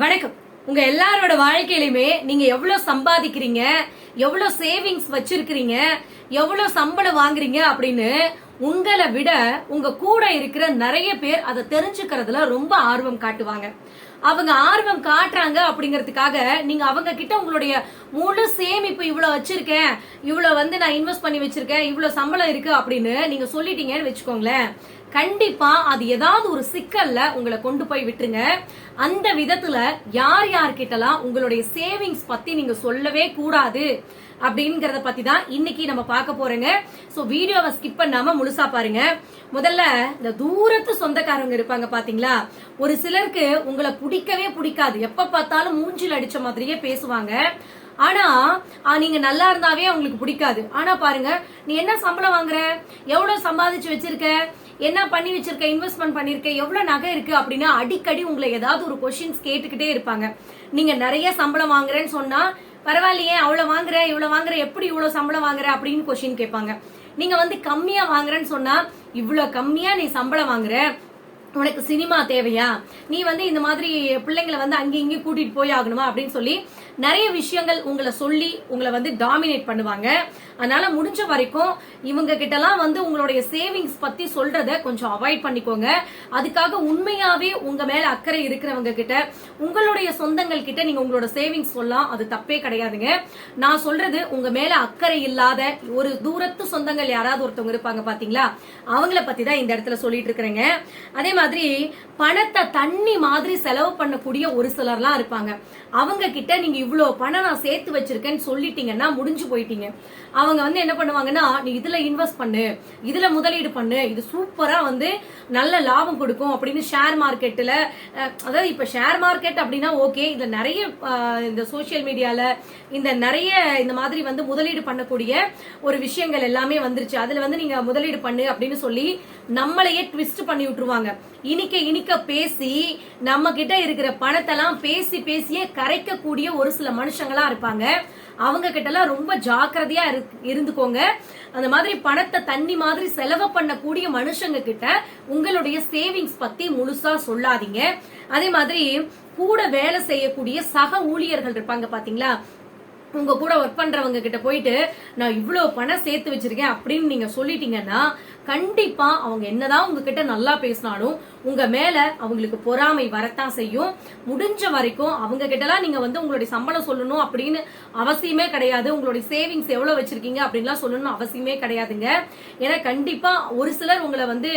வணக்கம். உங்க எல்லாரோட வாழ்க்கையிலுமே நீங்க எவ்வளவு சம்பாதிக்கிறீங்க? எவ்வளவு சேவிங்ஸ் வச்சிருக்கிறீங்க? எவ்வளவு சம்பளம் வாங்குறீங்க அப்படின்னு உங்களை விட உங்க கூட இருக்கிற நிறைய பேர் அதை தெரிஞ்சுக்கிறதுல ரொம்ப ஆர்வம் காட்டுவாங்க. அவங்க ஆர்வம் காட்டுறாங்க அப்படிங்கறதுக்காக நீங்க அவங்க கிட்ட உங்களுடைய முழு சேமிப்பு இவ்வளவு வச்சிருக்கேன் இவ்வளவு வந்து நான் இன்வெஸ்ட் பண்ணி வச்சிருக்கேன் இவ்வளவு சம்பளம் இருக்கு அப்படின்னு நீங்க சொல்லிட்டீங்கன்னு வச்சுக்கோங்களேன். கண்டிப்பா அது ஏதாவது ஒரு சிக்கல்ல உங்களை கொண்டு போய் விட்டுருங்க. அந்த விதத்துல யார் யார்கிட்டலாம் உங்களுடைய சேவிங்ஸ் பத்தி நீங்க சொல்லவே கூடாது அப்படிங்கறத பத்தி தான் இன்னைக்கு நம்ம பார்க்க போறோங்க. சோ வீடியோவை ஸ்கிப் பண்ணாம முழுசா பாருங்க. முதல்ல இந்த தூரத்து சொந்தக்காரங்க இருப்பாங்க பாத்தீங்களா? ஒரு சிலருக்கு உங்களை பிடிக்கவே பிடிக்காது. எப்ப பார்த்தாலும் மூஞ்சில் அடிச்ச மாதிரியே பேசுவாங்க. ஆனா நீங்க நல்லா இருந்தாவே அவங்களுக்கு பிடிக்காது. ஆனா பாருங்க நீ என்ன சம்பளம் வாங்குற? எவ்வளவு சம்பாதிச்சு வச்சிருக்க? என்ன பண்ணி வச்சிருக்க இன்வெஸ்ட்மெண்ட் பண்ணிருக்க எவ்வளவு நகை இருக்கு அப்படின்னா அடிக்கடி உங்களை ஏதாவது ஒரு கொஸ்டின்ஸ் கேட்டுக்கிட்டே இருப்பாங்க. நீங்க நிறைய சம்பளம் வாங்குறேன்னு சொன்னா பரவாயில்லையே அவ்வளவு வாங்குற இவ்வளவு வாங்குற எப்படி இவ்வளவு சம்பளம் வாங்குற? அப்படின்னு கொஸ்டின் கேட்பாங்க. நீங்க வந்து கம்மியா வாங்குறேன்னு சொன்னா இவ்வளவு கம்மியா நீ சம்பளம் வாங்குற உனக்கு சினிமா தேவையா? நீ வந்து இந்த மாதிரி பிள்ளைங்களை வந்து அங்கே இங்கேயும் கூட்டிட்டு போய் ஆகணுமா அப்படின்னு சொல்லி நிறைய விஷயங்கள் உங்களை சொல்லி உங்களை வந்து டாமினேட் பண்ணுவாங்க. அதனால முடிஞ்ச வரைக்கும் இவங்க கிட்டலாம் வந்து உங்களுடைய சேவிங்ஸ் பத்தி சொல்றத கொஞ்சம் அவாய்ட் பண்ணிக்கோங்க. அதுக்காக உண்மையாவே உங்க மேல அக்கறை இருக்கிறவங்க கிட்ட உங்களுடைய சொந்தங்கள் கிட்ட நீங்க உங்களோட சேவிங்ஸ் சொல்லலாம். அது தப்பே கிடையாதுங்க. நான் சொல்றது உங்க மேல அக்கறை இல்லாத ஒரு தூரத்து சொந்தங்கள் யாராவது ஒருத்தவங்க இருப்பாங்க பாத்தீங்களா? அவங்கள பத்தி தான் இந்த இடத்துல சொல்லிட்டு இருக்கிறேங்க. அதே மாதிரி பணத்தை தண்ணி மாதிரி செலவு பண்ணக்கூடிய ஒரு சிலர்லாம் இருப்பாங்க. அவங்க கிட்ட நீங்க இவ்வளவு பணம் நான் சேர்த்து வச்சிருக்கேன்னு சொல்லிட்டீங்கன்னா முடிஞ்சு போயிட்டீங்க. அவங்க வந்து என்ன பண்ணுவாங்கன்னா நீ இதுல இன்வெஸ்ட் பண்ணு இதுல முதலீடு பண்ணு இது சூப்பரா வந்து நல்ல லாபம் கொடுக்கும் அப்படின்னு ஷேர் மார்க்கெட்டில் அதாவது இப்ப ஷேர் மார்க்கெட் அப்படின்னா ஓகே இதுல நிறைய இந்த சோசியல் மீடியால இந்த நிறைய இந்த மாதிரி வந்து முதலீடு பண்ணக்கூடிய ஒரு விஷயங்கள் எல்லாமே வந்துருச்சு. அதுல வந்து நீங்க முதலீடு பண்ணு அப்படின்னு சொல்லி நம்மளையே ட்விஸ்ட் பண்ணி விட்டுருவாங்க. இனிக்க இனிக்க பேசி நம்ம கிட்ட இருக்கிற பணத்தெல்லாம் பேசி பேசியே கரைக்கக்கூடிய ஒரு சில மனுஷங்களா இருப்பாங்க. அவங்க கிட்டலாம் ரொம்ப ஜாக்கிரதையா இரு- இருந்துக்கோங்க. அந்த மாதிரி பணத்தை தண்ணி மாதிரி செலவு பண்ணக்கூடிய மனுஷங்க கிட்ட உங்களுடைய சேவிங்ஸ் பத்தி முழுசா சொல்லாதீங்க. அதே மாதிரி கூட வேலை செய்யக்கூடிய சக ஊழியர்கள் இருப்பாங்க பாத்தீங்களா? உங்க கூட ஒர்க் பண்றவங்க கிட்ட போயிட்டு நான் இவ்வளவு பணம் சேர்த்து வச்சிருக்கேன் அப்படின்னு நீங்க சொல்லிட்டீங்கன்னா கண்டிப்பா அவங்க என்னதான் உங்ககிட்ட நல்லா பேசினாலும் உங்க மேல அவங்களுக்கு பொறாமை வரத்தான் செய்யும். முடிஞ்ச வரைக்கும் அவங்க கிட்டலாம் நீங்க வந்து உங்களுடைய சம்பளம் சொல்லணும் அப்படின்னு அவசியமே கிடையாது. உங்களுடைய சேவிங்ஸ் எவ்வளவு வச்சிருக்கீங்க அப்படின்லாம் சொல்லணும்னு அவசியமே கிடையாதுங்க. ஏன்னா கண்டிப்பா ஒரு சிலர் உங்களை வந்து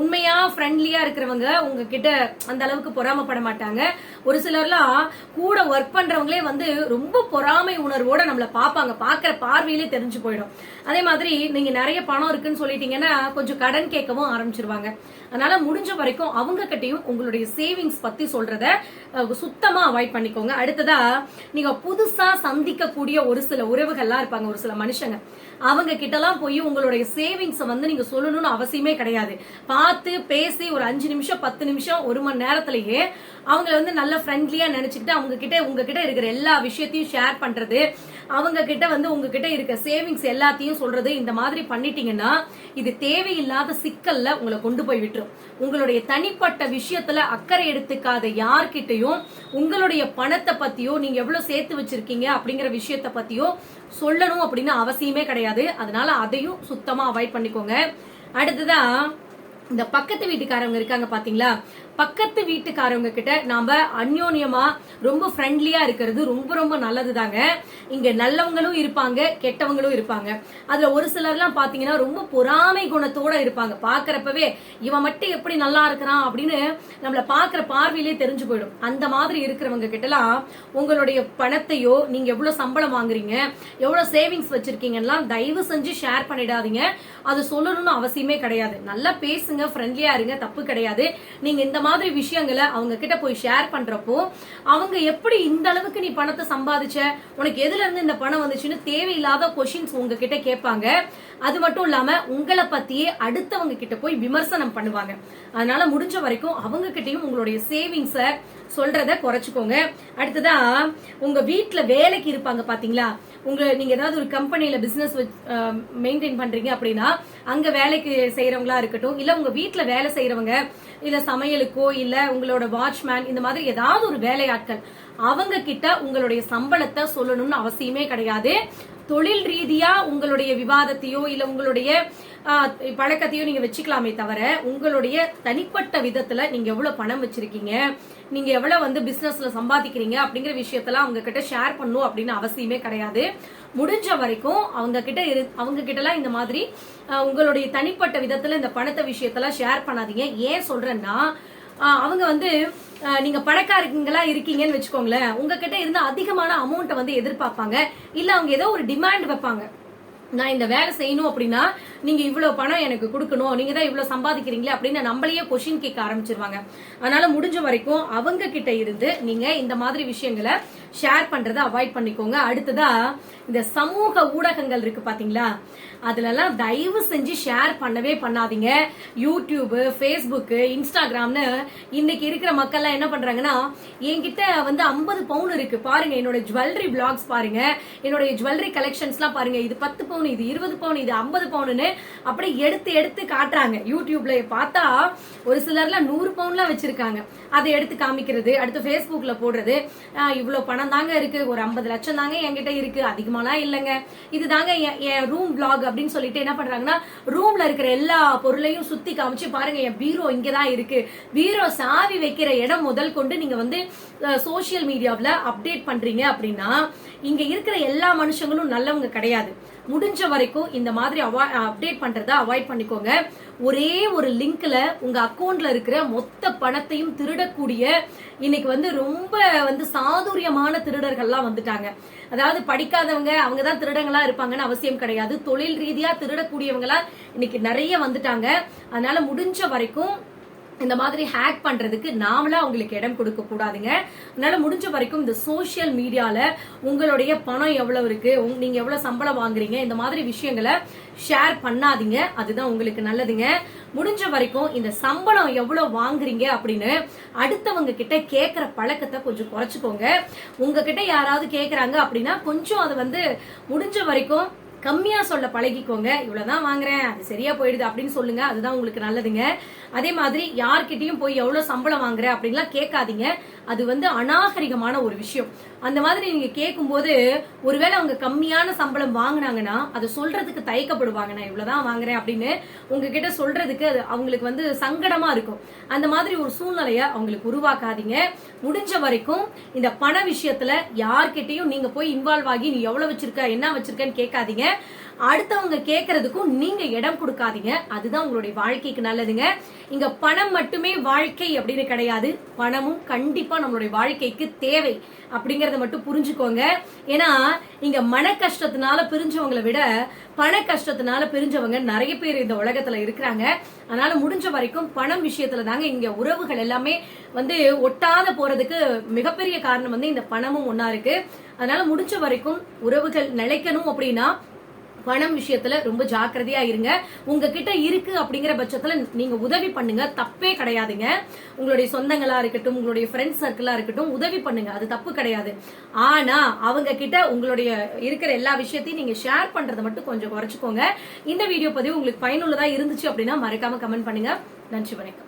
உண்மையா ஃப்ரெண்ட்லியா இருக்கிறவங்க உங்ககிட்ட அந்த அளவுக்கு பொறாமப்பட மாட்டாங்க. ஒரு சிலர்லாம் கூட ஒர்க் பண்றவங்களே வந்து ரொம்ப பொறாமை உணர்வோட நம்மளை பார்ப்பாங்க. பாக்குற பார்வையிலே தெரிஞ்சு போயிடும். அதே மாதிரி நீங்க நிறைய பணம் இருக்குன்னு சொல்லிட்டீங்கன்னா கொஞ்சம் கடன் கேட்கவும் ஆரம்பிச்சிருவாங்க. அதனால முடிஞ்ச வரைக்கும் அவங்க கிட்டையும் உங்களுடைய சேவிங்ஸ் பத்தி சொல்றத சுத்தமா அவாய்ட் பண்ணிக்கோங்க. அடுத்ததா நீங்க புதுசா சந்திக்கக்கூடிய ஒரு சில உறவுகள்லாம் இருப்பாங்க ஒரு சில மனுஷங்க. அவங்க கிட்டலாம் போய் உங்களுடைய சேவிங்ஸ் வந்து நீங்க சொல்லணும்னு அவசியமே கிடையாது. பார்த்து பேசி ஒரு அஞ்சு நிமிஷம் பத்து நிமிஷம் ஒரு மணி நேரத்திலேயே அவங்கள வந்து நல்ல ஃப்ரெண்ட்லியா நினைச்சுக்கிட்டு அவங்க கிட்ட உங்ககிட்ட இருக்கிற எல்லா விஷயத்தையும் ஷேர் பண்றது அவங்க கிட்ட வந்து உங்ககிட்ட இருக்க சேவிங்ஸ் எல்லாத்தையும் சொல்றது இந்த மாதிரி பண்ணிட்டீங்கன்னா இது தேவையில்லாத சிக்கல்ல உங்களை கொண்டு போய் விட்டுரும். உங்களுடைய தனிப்பட்ட விஷயத்துல அக்கறை எடுத்துக்காத யார்கிட்டையும் உங்களுடைய பணத்தை பத்தியோ நீங்க எவ்வளவு சேர்த்து வச்சிருக்கீங்க அப்படிங்கிற விஷயத்த பத்தியோ சொல்லணும் அப்படின்னு அவசியமே கிடையாது. அதனால அதையும் சுத்தமா அவாய்ட் பண்ணிக்கோங்க. அடுத்ததான் இந்த பக்கத்து வீட்டுக்காரவங்க இருக்காங்க பாத்தீங்களா? பக்கத்து வீட்டுக்காரவங்க கிட்ட நாம அந்யோன்யமா ரொம்ப ஃப்ரெண்ட்லியா இருக்கிறது ரொம்ப ரொம்ப நல்லது தாங்க இங்க நல்லவங்களும் இருப்பாங்க கெட்டவங்களும் இருப்பாங்க. அதுல ஒரு சிலர்லாம் பாத்தீங்கன்னா ரொம்ப பொறாமை குணத்தோட இருப்பாங்க. பாக்குறப்பவே இவன் மட்டும் எப்படி நல்லா இருக்கிறான் அப்படின்னு நம்மள பாக்குற பார்வையிலே தெரிஞ்சு போயிடும். அந்த மாதிரி இருக்கிறவங்க கிட்டலாம் உங்களுடைய பணத்தையோ நீங்க எவ்வளவு சம்பளம் வாங்குறீங்க எவ்வளவு சேவிங்ஸ் வச்சிருக்கீங்கன்னா தயவு செஞ்சு ஷேர் பண்ணிடாதீங்க. அது சொல்லணும்னு அவசியமே கிடையாது. நல்லா பேசுங்க ஃப்ரெண்ட்லியா இருங்க தப்பு கிடையாது. நீங்க இந்த மாதிரி விஷயங்களை அவங்க கிட்ட போய் ஷேர் பண்றப்போ அவங்க எப்படி இந்த அளவுக்கு நீ பணத்தை சம்பாதிச்ச? உனக்கு எதுல இருந்து இந்த பணம் வந்துச்சுன்னு தேவையில்லாத கொஷின்ஸ் உங்ககிட்ட கேட்பாங்க. அது மட்டும் இல்லாம உங்களை பத்தியே அடுத்தவங்க கிட்ட போய் விமர்சனம் பண்ணுவாங்க. அதனால முடிஞ்ச வரைக்கும் அவங்க கிட்டயும் உங்களுடைய சேவிங்ஸ சொல்றத குறைச்சுக்கோங்க. அடுத்ததா உங்க வீட்டுல வேலைக்கு இருப்பாங்க பாத்தீங்களா? உங்க நீங்க ஏதாவது ஒரு கம்பெனில பிசினஸ் மெயின்டைன் பண்றீங்க அப்படின்னா அங்க வேலைக்கு செய்யறவங்களா இருக்கட்டும் இல்ல உங்க வீட்டுல வேலை செய்யறவங்க இல்ல சமையலுக்கோ இல்ல உங்களோட வாட்ச்மேன் இந்த மாதிரி ஏதாவது ஒரு வேலையாட்கள் அவங்க கிட்ட உங்களுடைய சம்பளத்தை சொல்லணும்னு அவசியமே கிடையாது. தொழில் ரீதியா உங்களுடைய விவாதத்தையோ இல்ல உங்களுடைய பழக்கத்தையோ நீங்க வச்சுக்கலாமே தவிர உங்களுடைய தனிப்பட்ட விதத்துல நீங்க எவ்வளவு பணம் வச்சிருக்கீங்க நீங்க எவ்வளவு வந்து பிசினஸ்ல சம்பாதிக்கிறீங்க அப்படிங்கிற விஷயத்தெல்லாம் அவங்க கிட்ட ஷேர் பண்ணும் அப்படின்னு அவசியமே கிடையாது. முடிஞ்ச வரைக்கும் அவங்க கிட்ட இரு அவங்க கிட்ட எல்லாம் இந்த மாதிரி உங்களுடைய தனிப்பட்ட விதத்துல இந்த பணத்தை விஷயத்தெல்லாம் ஷேர் பண்ணாதீங்க. ஏன் சொல்றேன்னா அவங்க வந்து நீங்க பணக்காரங்களா இருக்கீங்கன்னு வச்சுக்கோங்களேன். உங்ககிட்ட இருந்து அதிகமான அமௌண்ட்டை வந்து எதிர்பார்ப்பாங்க. இல்ல அவங்க ஏதோ ஒரு டிமாண்ட் வைப்பாங்க. நான் இந்த வேலை செய்யணும் அப்படின்னா நீங்க இவ்வளவு பணம் எனக்கு கொடுக்கணும் நீங்க தான் இவ்வளவு சம்பாதிக்கிறீங்களே அப்படின்னு நம்மளையே கொஷின் கேட்க ஆரம்பிச்சிருவாங்க. அதனால முடிஞ்ச வரைக்கும் அவங்க கிட்ட இருந்து நீங்க இந்த மாதிரி விஷயங்களை ஷேர் பண்றதை அவாய்ட் பண்ணிக்கோங்க. அடுத்ததா இந்த சமூக ஊடகங்கள் இருக்கு பாத்தீங்களா? அதுலலாம் தயவு செஞ்சு ஷேர் பண்ணவே பண்ணாதீங்க. யூடியூபு ஃபேஸ்புக்கு இன்ஸ்டாகிராம்னு இன்னைக்கு இருக்கிற மக்கள்லாம் என்ன பண்றாங்கன்னா என்கிட்ட வந்து 50 பவுன் இருக்கு. பாருங்க என்னோட ஜுவல்லரி பிளாக்ஸ் பாருங்க என்னோட ஜுவல்லரி கலெக்ஷன்ஸ்லாம் பாருங்க. இது பத்து பவுன் இது இருபது பவுன் இது ஐம்பது பவுனுன்னு அப்படியே எடுத்து எடுத்து காட்டுறாங்க. யூடியூப்ல பார்த்தா ஒரு சிலர்ல நூறு பவுன்லாம் வச்சிருக்காங்க. அதை எடுத்து காமிக்கிறது அடுத்து ஃபேஸ்புக்ல போடுறது. இவ்வளோ இவ்வளவு பணம் தாங்க இருக்கு ஒரு ஐம்பது லட்சம் தாங்க என்கிட்ட இருக்கு அதிகமாலாம் இல்லைங்க. இது தாங்க என் ரூம் பிளாக் அப்படின்னு சொல்லிட்டு என்ன பண்றாங்கன்னா ரூம்ல இருக்கிற எல்லா பொருளையும் சுத்தி காமிச்சு பாருங்க என் பீரோ இங்கதான் இருக்கு. பீரோ சாவி வைக்கிற இடம் முதல் கொண்டு நீங்க வந்து சோசியல் மீடியாவில் அப்டேட் பண்றீங்க அப்படின்னா இங்க இருக்கிற எல்லா மனுஷங்களும் நல்லவங்க கிடையாது. முடிஞ்ச வரைக்கும் இந்த மாதிரி அப்டேட் பண்றத அவாய்ட் பண்ணிக்கோங்க. ஒரே ஒரு லிங்க்ல உங்க அக்கௌண்ட்ல இருக்கிற மொத்த பணத்தையும் திருடக்கூடிய இன்னைக்கு வந்து ரொம்ப வந்து சாதுரியமான திருடர்கள்லாம் வந்துட்டாங்க. அதாவது படிக்காதவங்க அவங்க தான் திருடங்களா இருப்பாங்கன்னு அவசியம் கிடையாது. தொழில் ரீதியா திருடக்கூடியவங்களா இன்னைக்கு நிறைய வந்துட்டாங்க. அதனால முடிஞ்ச வரைக்கும் இந்த மாதிரி ஹேக் பண்றதுக்கு நாமளா அவங்களுக்கு இடம் கொடுக்க கூடாதுங்க. அதனால முடிஞ்ச வரைக்கும் இந்த சோஷியல் மீடியால உங்களுடைய பணம் எவ்வளவு இருக்கு நீங்க எவ்வளவு சம்பளம் வாங்குறீங்க இந்த மாதிரி விஷயங்களை ஷேர் பண்ணாதீங்க. அதுதான் உங்களுக்கு நல்லதுங்க. முடிஞ்ச வரைக்கும் இந்த சம்பளம் எவ்வளவு வாங்குறீங்க அப்படின்னு அடுத்தவங்க கிட்ட கேட்கிற பழக்கத்தை கொஞ்சம் குறைச்சுக்கோங்க. உங்ககிட்ட யாராவது கேட்கறாங்க அப்படின்னா கொஞ்சம் அதை வந்து முடிஞ்ச வரைக்கும் கம்மியா சொல்ல பழகிக்கோங்க. இவ்வளவுதான் வாங்குறேன். அது சரியா போயிடுது அப்படின்னு சொல்லுங்க. அதுதான் உங்களுக்கு நல்லதுங்க. அதே மாதிரி யார்கிட்டயும் போய் எவ்வளவு சம்பளம் வாங்குற அப்படின்லாம் கேட்காதீங்க. அது வந்து அநாகரிகமான ஒரு விஷயம். அந்த மாதிரி நீங்க கேட்கும்போது ஒருவேளை அவங்க கம்மியான சம்பளம் வாங்குனாங்கன்னா அதை சொல்றதுக்கு தயக்கப்படுவாங்க நான் இவ்வளவுதான் வாங்குறேன் அப்படின்னு உங்ககிட்ட சொல்றதுக்கு அது அவங்களுக்கு வந்து சங்கடமா இருக்கும். அந்த மாதிரி ஒரு சூழ்நிலைய அவங்களுக்கு உருவாக்காதீங்க. முடிஞ்ச வரைக்கும் இந்த பண விஷயத்துல யார்கிட்டையும் நீங்க போய் இன்வால்வ் ஆகி நீ எவ்வளவு வச்சிருக்க என்ன வச்சிருக்கன்னு கேட்காதீங்க. அடுத்தவங்க கேட்கறதுக்கும் நீங்க இடம் கொடுக்காதீங்க. அதுதான் உங்களுடைய வாழ்க்கைக்கு நல்லதுங்க. இங்க பணம் மட்டுமே வாழ்க்கை அப்படின்னு கிடையாது. பணமும் கண்டிப்பா நம்மளுடைய வாழ்க்கைக்கு தேவை அப்படிங்கறத மட்டும் புரிஞ்சுக்கோங்க. ஏன்னா இங்க மன கஷ்டத்தினால பிரிஞ்சவங்களை விட பண கஷ்டத்தினால பிரிஞ்சவங்க நிறைய பேர் இந்த உலகத்துல இருக்கிறாங்க. அதனால முடிஞ்ச வரைக்கும் பணம் விஷயத்துல தாங்க இங்க உறவுகள் எல்லாமே வந்து ஒட்டாத போறதுக்கு மிகப்பெரிய காரணம் வந்து இந்த பணமும் ஒன்னா இருக்கு. அதனால முடிஞ்ச வரைக்கும் உறவுகள் நிலைக்கணும் அப்படின்னா பணம் விஷயத்துல ரொம்ப ஜாக்கிரதையா இருங்க. உங்ககிட்ட இருக்கு அப்படிங்கிற பட்சத்துல நீங்க உதவி பண்ணுங்க. தப்பே கிடையாதுங்க. உங்களுடைய சொந்தங்களா இருக்கட்டும் உங்களுடைய ஃப்ரெண்ட்ஸ் சர்க்கிளா இருக்கட்டும் உதவி பண்ணுங்க. அது தப்பு கிடையாது. ஆனா அவங்க கிட்ட உங்களுடைய இருக்கிற எல்லா விஷயத்தையும் நீங்க ஷேர் பண்றதை மட்டும் கொஞ்சம் குறைச்சுக்கோங்க. இந்த வீடியோ பதிவு உங்களுக்கு பயனுள்ளதா இருந்துச்சு அப்படின்னா மறக்காம கமெண்ட் பண்ணுங்க. நன்றி வணக்கம்.